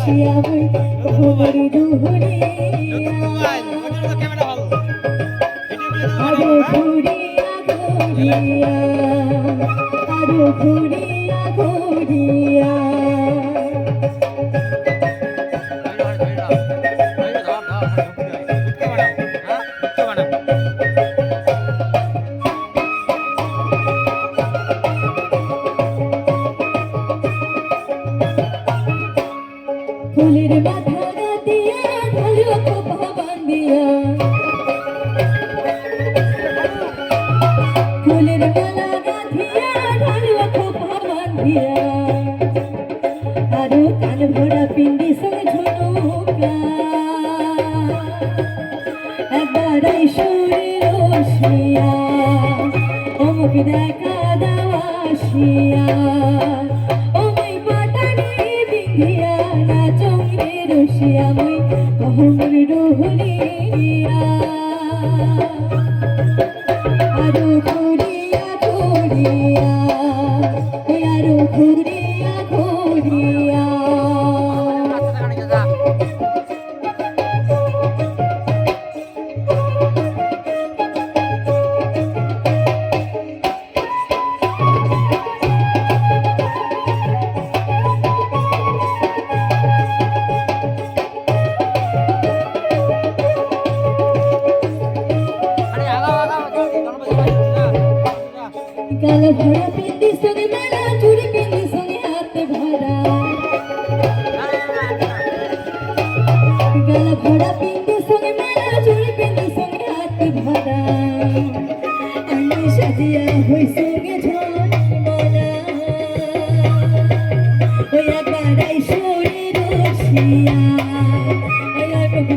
শ্যামী কোমর দুলিয়া আরও ঘুরিয়া ঘুরিয়া আরও ঘুরিয়া ঘুরিয়া বান্ধিয়া আরও কান ভরা পিন্ডি সঙ্গে ঝুনুকা একবার সুরে রসিয়া, অমুক দেখা দাওয়াসিয়া। ওই পাটানি বিন্ধিয়া, না চংরে রসিয়া, মই কহমর রহুলিয়া আরও 呜。গাল ভরা পিন্দি সঙ্গে মালা চুড়ি পিন্দি সঙ্গে হাত ভরা গাল ভরা পিন্দি সঙ্গে মালা চুড়ি পিন্দি সঙ্গে হাত ভরা আমি সাজিয়া হই সঙ্গে ঝলমলা ওই একবার সরে রসিয়া ওই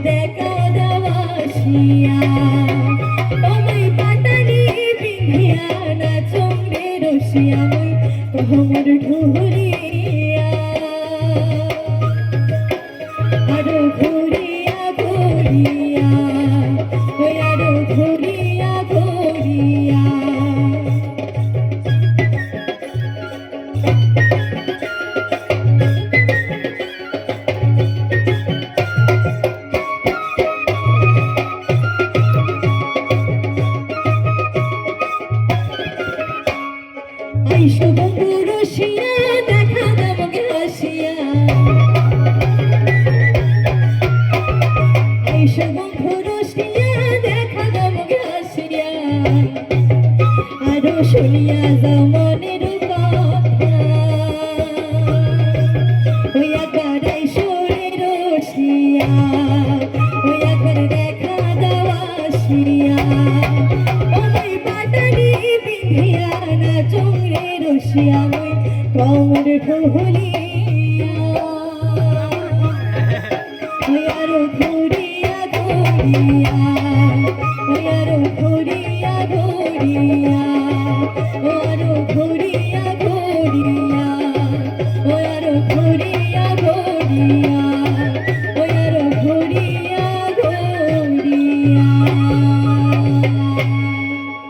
দেখা দাওয়াসিয়া ওই তোমর ঢুরিয়া আরও ঘুরিয়া ঘুরিয়া ওই আরও ঘুরিয়া ঘুরিয়া। কমর আরও ঘুরিয়া ঘুরিয়া ঘুরিয়া। ঘুরিয়া ঘুরিয়া